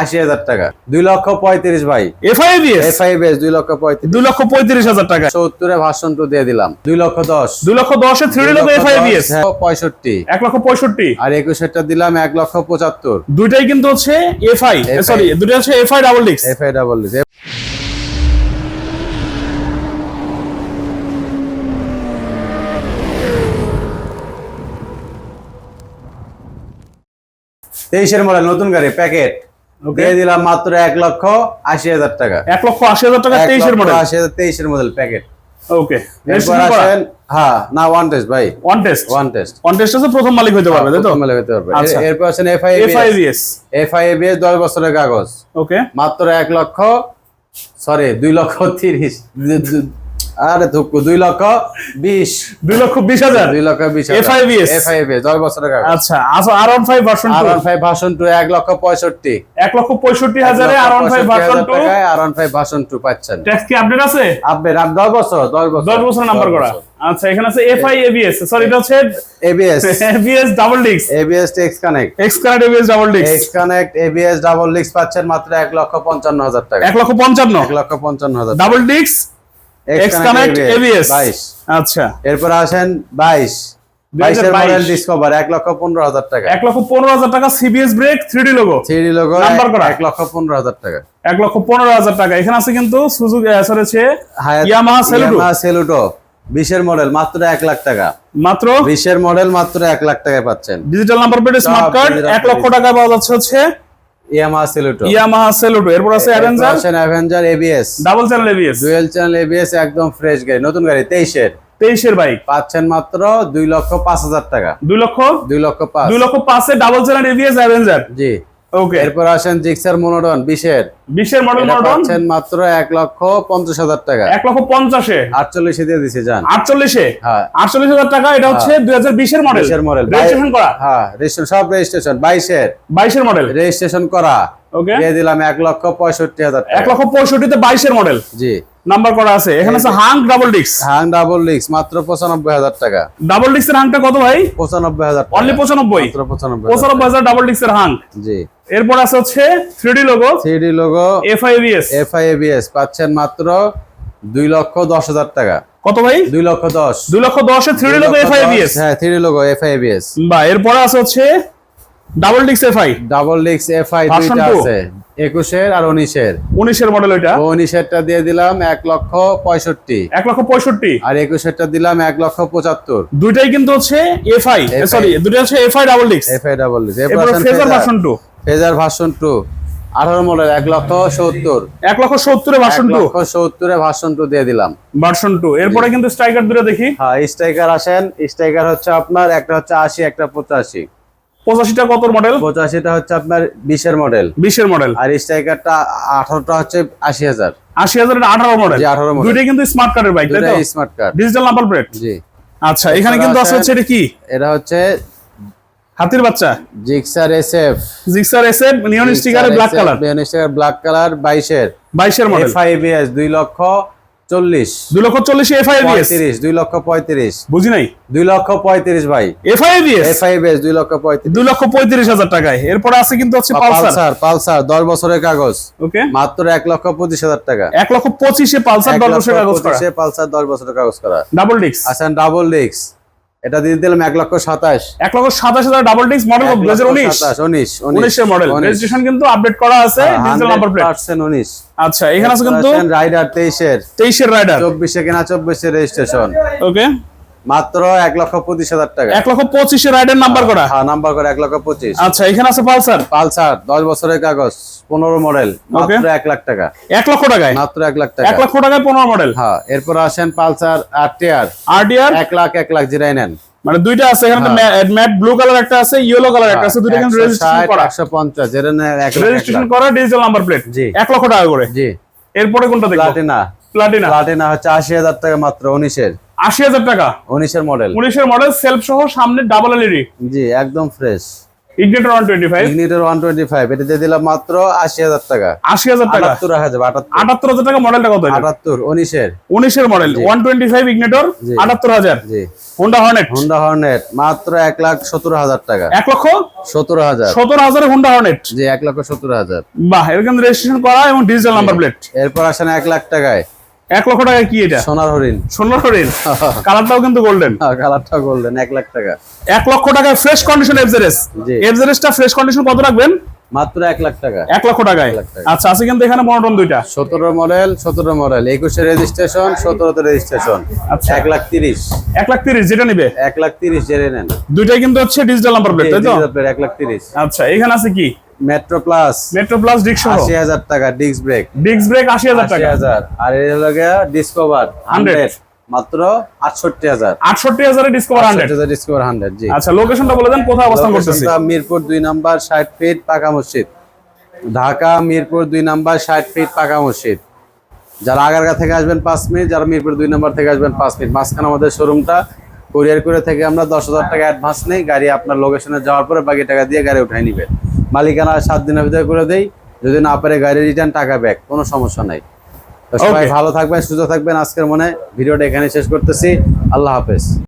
আশি হাজার টাকা। দুই লক্ষ পঁয়ত্রিশ ভাই। এফআইবিএস এফআইবিএস দুই লক্ষ পঁয়ত্রিশ। দুই লক্ষ পঁয়ত্রিশ হাজার টাকা। সত্তরে ভাষণ টু দিয়ে দিলাম। দুই লক্ষ দশ। দুই লক্ষ দশে থ্রি লোক এফআইবিএস পঁয়ষট্টি। এক লক্ষ পঁয়ষট্টি। আর একুশেরটা দিলাম এক লক্ষ পঁচাত্তর। দুইটাই কিন্তু হচ্ছে এফআই সরি দুইটা হচ্ছে FI double discs FI double তেইশের মডেল নতুন গাড়ি প্যাকেট দিয়ে দিলাম মাত্র এক লক্ষ আশি হাজার টাকা। এক লক্ষ আশি হাজার টাকা তেইশের মডেল আশি হাজার তেইশের মডেল প্যাকেট ওকে হ্যাঁ না ওয়ান টেস্ট ভাই। One test one test one test প্রথম মালিক হতে পারবে তাই তো? আচ্ছা। এরপর আছেন এফআইবিএস এফআইবিএস দশ বছরের কাগজ। ওকে মাত্র এক লক্ষ সরি দুই লক্ষ তিরিশ। দু- দু- আরে ধুকু দুই লক্ষ বিশ। দুই লক্ষ বিশ হাজার? দুই লক্ষ বিশ FIBS এফআইবিএস দশ বছরের কাগজ আচ্ছা আচ্ছা আর ওয়ান ফাইভ ভার্সন আর ওয়ান ফাইভ ভার্সন টু এক লক্ষ পঁয়ষট্টি। এক লক্ষ পঁয়ষট্টি হাজারে আর ওয়ান ফাইভ ভার্সন টু আর ওয়ান ফাইভ ভার্সন টু পাচ্ছেন। ট্যাক্স কি আপডেট আছে? আপনি আপ দশ বছর দশ বছর। দশ বছর নাম্বার করা। আচ্ছা এখানে আছে এফআই এবিএস সরি এটা হচ্ছে ABS ABS double discs ABS text connect X card ABS double discs X connect ABS double discs পাচ্ছেন মাত্র এক লক্ষ পঞ্চান্ন হাজার টাকা। এক লক্ষ পঞ্চান্ন? এক লক্ষ পঞ্চান্ন হাজার double discs X connect ABS বাইশ। আচ্ছা। এরপর আসেন বাইশ। বাইশের 2022 মডেল ডিসকভার এক লক্ষ পনেরো হাজার টাকা। এক লক্ষ পনেরো হাজার টাকা CBS brake three logo three logo number করা। এক লক্ষ পনেরো হাজার টাকা। এক লক্ষ পনেরো হাজার টাকা। এখানে আছে কিন্তু সুজুকি সরি হায়াত- ইয়ামাহা সেলুটো ইয়ামাহা সেলুটো বিশের মডেল মাত্র এক লাখ টাকা। মাত্র? বিশের মডেল মাত্র এক লাখ টাকায় পাচ্ছেন। Digital number plate smart card digital এক লক্ষ টাকা পাওয়া যাচ্ছে হচ্ছে ইয়ামাহা সেলুটো ইয়ামাহা সেলুটো এরপর আছে অ্যাভেঞ্জার আসেন Avenger ABS double channel ABS dual channel ABS একদম ফ্রেশ গাড়ি নতুন গাড়ি তেইশের। তেইশের বাইক পাচ্ছেন মাত্র দুই লক্ষ পাঁচ হাজার টাকা। দুই লক্ষ? দুই লক্ষ পাঁচ। দুই লক্ষ পাঁচে ডাবল চ্যানেল এবিএস অ্যাভেঞ্জার জি। ওকে এরপর আসেন জিক্সার বিশের। বিশের মডেল পাচ্ছেন মাত্র এক লক্ষ পঞ্চাশ হাজার টাকা। এক লক্ষ পঞ্চাশে? আটচল্লিশে দিয়ে দিছে যান আটচল্লিশে? হ্যাঁ। আটচল্লিশ হাজার টাকা এটা হচ্ছে দুই হাজার বিশের মডেল বিশের মডেল রেজিস্ট্রেশন করা? হ্যাঁ রেজিস্ট্রেশন সব রেজিস্ট্রেশন বাইশের। বাইশের মডেল রেজিস্ট্রেশন করা। ওকে দিয়ে দিলাম এক লক্ষ পঁয়ষট্টি হাজার এক লক্ষ পঁয়ষট্টিতে বাইশের মডেল জি। নাম্বার করা আছে। এখানে আছে Hunk double discs Hunk double discs মাত্র পঁচানব্বই হাজার টাকা। ডাবল ডিক্সের হাঙ্কটা কত ভাই? পঁচানব্বই হাজার টাকা। অনলি পঁচানব্বই। মাত্র পঁচানব্বই হাজার পঁচানব্বই হাজার ডাবল ডিক্সের হাঙ্ক টাকা। জি। এরপর আছে হচ্ছে three logo three logo FI BS FI ABS পাচ্ছেন মাত্র দুই লক্ষ দশ হাজার টাকা। কত ভাই? দুই লক্ষ দশ। দুই লক্ষ দশে থ্রি দুই লোগো লক্ষ এফআইবিএস হ্যাঁ থ্রি লোগো এফআইএবিএস বা এরপরে আছে হচ্ছে double discs FI double FI Version দুইটা। আছে একুশের আর উনিশের। উনিশের মডেল ওইটা। উনিশেরটা দিয়ে দিলাম এক লক্ষ পঁয়ষট্টি। এক লক্ষ পঁয়ষট্টি। আর একুশেরটা দিলাম এক লক্ষ পঁচাত্তর। দুইটাই কিন্তু হচ্ছে এফআই FI সরি দুইটা হচ্ছে FI double discs FI double এরপর Fazer version two Fazer version two আঠারো মডেল এক লক্ষ সত্তর। এক লক্ষ সত্তরে ভার্সন টু লক্ষ সত্তরে ভার্সন টু দিয়ে দিলাম। ভার্সন টু এরপরে কিন্তু স্ট্রাইকার দুটো দেখি। হ্যাঁ স্ট্রাইকার আসেন। স্ট্রাইকার হচ্ছে আপনার একটা হচ্ছে আশি একটা পঁচাশি। পঁচাশিটা কত মডেল পঁচাশিটা হচ্ছে আপনার বিশের মডেল বিশের মডেল আর স্ট্রাইকারটা আঠারোটা হচ্ছে আশি হাজার। আশি হাজার আঠারো মডেল 18 model। দুইটাই কিন্তু স্মার্ট কার্ডের bike smart card digital number plate জি। আচ্ছা এখানে কিন্তু আছে আছে- হচ্ছে এটা কি? এটা হচ্ছে হাতির বাচ্চা? Gixxer SF. জিক্সার এসে neon স্টিকারে black colour neon sticker black colour বাইশের। বাইশের মডেল এফআইবিএস দুই লক্ষ চল্লিশ। দুই লক্ষ চল্লিশে এফআইবিএস? পঁয়ত্রিশ দুই লক্ষ পঁয়ত্রিশ। বুঝি নাই? দুই লক্ষ পঁয়ত্রিশ ভাই। এফআইবিএস? এফআইবিএস দুই লক্ষ পঁয়ত্রিশ। দুই লক্ষ পঁয়ত্রিশ হাজার টাকায়। এরপর আছে কিন্তু হচ্ছে পালসার। পালসার পালসার দশ বছরের কাগজ। ওকে। মাত্র এক লক্ষ পঁচিশ হাজার টাকা। এক লক্ষ পঁচিশে পালসার এক দশ লক্ষ বছর কাগজ করা। পঁচিশে পালসার দশ বছরের কাগজ করা। ডাবল ডিক্স আসেন ডাবল ডিক্স এটা দিয়ে দিলাম এক লক্ষ সাতাশ। এক লক্ষ সাতাশ হাজার ডাবল ডিস্ক মডেল দু হাজার উনিশ। উনিশ উনিশের মডেল রেজিস্ট্রেশন কিন্তু আপডেট করা আছে ডিজিটাল নাম্বার প্লেট পার্সেন্ট উনিশ। আচ্ছা এখানে আছে কিন্তু রাইডার তেইশের। তেইশের রাইডার চব্বিশে কেনা চব্বিশে রেজিস্ট্রেশন ওকে মাত্র এক লক্ষ পঁচিশ হাজার টাকা। এক লক্ষ পঁচিশের রাইডার নাম্বার করা? হ্যাঁ নাম্বার করে এক লক্ষ পঁচিশ। আচ্ছা এখানে আছে পালসার? পালসার দশ বছরের কাগজ পনেরো মডেল মাত্র এক লাখ টাকা। এক লক্ষ টাকায়? মাত্র এক লাখ এক টাকা লক্ষ টাকায় পনেরো মডেল হ্যাঁ এরপর আসেন পালসার আর এক লাখ এক লাখ জিরাই নেন। মানে দুইটা আছে এখানে ম্যাট ব্লু কালার একটা আছে ইয়েলো কালার একটা আছে দুইটা কিন্তু রেজিস্ট্রেশন করা। একশো পঞ্চাশ জিরাই নেন এক রেজিস্ট্রেশন করা ডিজিটাল নাম্বার প্লেট জি। এক লক্ষ টাকা করে। জি। এরপরে কোনটা দেখব? প্লাটিনা প্লাটিনা প্লাটিনা হচ্ছে আশি হাজার টাকা মাত্র উনিশের। আশি হাজার টাকা। উনিশের মডেল উনিশের মডেল সেলফ সহ সামনে ডাবল এলইডি জি একদম fresh Ignitor one twenty five Ignitor one twenty five এটা দিয়ে দিলাম মাত্র আশি হাজার টাকা। আশি হাজার টাকা। আটাত্তর হাজার আটাত্তর। আটাত্তর হাজার টাকা মডেলটা কত এটা? আটাত্তর উনিশের। উনিশের model one twenty five Ignitor জি। আটাত্তর হাজার। জি। হোন্ডা হর্নেট হুন্ডা হর্নেট মাত্র এক লাখ সত্তর হাজার টাকা। এক লক্ষ সত্তর হাজার। সতেরো হাজারে হোন্ডা হর্নেট জি এক লক্ষ সত্তর হাজার। বাহ এর কিন্তু রেজিস্ট্রেশন করা এবং ডিজিটাল নাম্বার প্লেট এরপর আসেন এক লাখ টাকায়। এক লক্ষ টাকা কি এটা? সোনার হরিণ। সোনার হরিণ? কালারটাও কিন্তু গোল্ডেন কালারটা গোল্ডেন এক লাখ টাকা। এক লক্ষ টাকায় ফ্রেশ কন্ডিশন এফজেরেস জি। এফজেরেসটা ফ্রেশ কন্ডিশন কত রাখবেন? মাত্র এক লাখ টাকা। এক লক্ষ টাকায়। আচ্ছা আছে কিন্তু এখানে মনোটন দুইটা। সতেরো মডেল সতেরো মডেল একুশে রেজিস্ট্রেশন সতেরোতে রেজিস্ট্রেশন আচ্ছা। এক লাখ তিরিশ। এক লাখ তিরিশ যেটা নিবে? এক লাখ তিরিশ জেনে নেন। দুইটাই কিন্তু হচ্ছে ডিজিটাল নাম্বার প্লেট তাই তো? এক লাখ তিরিশ। আচ্ছা এখানে আছে কি? মেট্রো প্লাস মেট্রো প্লাস আশি হাজার টাকা ডিস্ক ব্রেক ডিক্স ব্রেক আশি হাজার আশি টাকা হাজার। আর এর লগে ডিসকভার হান্ড্রেড মাত্র আটষট্টি হাজার। আটষট্টি হাজারে ডিসকভার হান্ড্রেড ডিসকভার হান্ড্রেড জি। আচ্ছা লোকেশনটা বলে দেন কোথায় অবস্থান করতেছি? মিরপুর দুই নাম্বার ষাট ফিট পাকা মসজিদ। ঢাকা মিরপুর দুই নাম্বার ষাট ফিট পাকা মসজিদ। যারা আগারগা থেকে আসবেন পাঁচ মিনিট যারা মিরপুর দুই নাম্বার থেকে আসবেন পাঁচ মিনিট। মাঝখানে আমাদের শোরুমটা কুরিয়ার করে থেকে আমরা দশ হাজার টাকা অ্যাডভান্স নেই। গাড়ি আপনার লোকেশনে যাওয়ার পরে বাকি টাকা দিয়ে গাড়ি উঠাই নিবেন। মালিকানা সাত দিনের ভিতরে করে দেই। যদি না পারে গাড়ি রিটার্ন টাকা ব্যাক কোনো সমস্যা নাই। তো সবাই ভালো থাকবেন সুস্থ থাকবেন। আজকের মনে ভিডিওটা এখানে শেষ করতেছি। আল্লাহ হাফেজ।